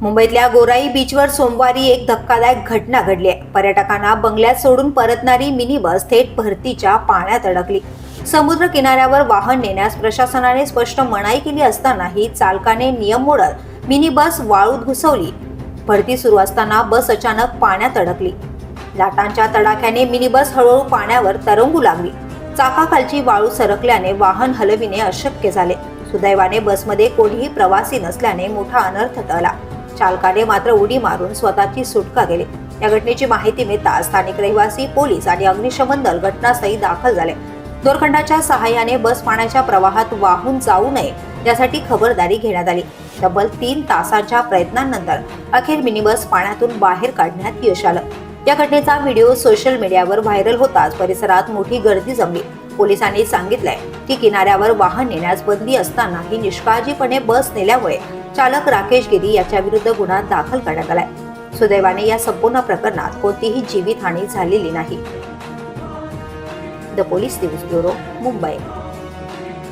मुंबईतल्या गोराई बीचवर सोमवारी एक धक्कादायक घटना घडली आहे. पर्यटकांना बंगल्यात सोडून परतणारी मिनी बस थेट भरतीच्या पाण्यात अडकली. समुद्र किनाऱ्यावर वाहन नेण्यास प्रशासनाने स्पष्ट मनाई केली असतानाही चालकाने नियम मोडत मिनी बस वाळूत घुसवली. भरती सुरू असताना बस अचानक पाण्यात अडकली. लाटांच्या तडाख्याने मिनी बस हळूहळू पाण्यावर तरंगू लागली. चाकाखालची वाळू सरकल्याने वाहन हलविणे अशक्य झाले. सुदैवाने बसमध्ये कोणीही प्रवासी नसल्याने मोठा अनर्थ टळला. चालकाने मात्र उडी मारून स्वतःची सुटका केली. या घटनेची माहिती मिळताच स्थानिक रहिवासी पोलीस आणि अग्निशमन दल घटनास्थळी दाखल झाले. दोरखंडाच्या सहाय्याने बस पाण्याच्या प्रवाहात वाहून जाऊ नये यासाठी खबरदारी घेण्यात आली. तब्बल तीन तासाच्या प्रयत्नांनंतर अखेर मिनी बस पाण्यातून बाहेर काढण्यात यश आलं. या घटनेचा व्हिडिओ सोशल मीडियावर व्हायरल होताच परिसरात मोठी गर्दी जमली. पोलिसांनी सांगितलंय की किनाऱ्यावर वाहन नेण्यास बंदी असतानाही निष्काळजीपणे बस नेल्यामुळे चालक राकेश गिरी याच्या विरुद्ध गुन्हा दाखल करण्यात आलाय. सुदैवाने या संपूर्ण प्रकरणात कोणतीही जीवितहानी झालेली नाही. The police news bureau Mumbai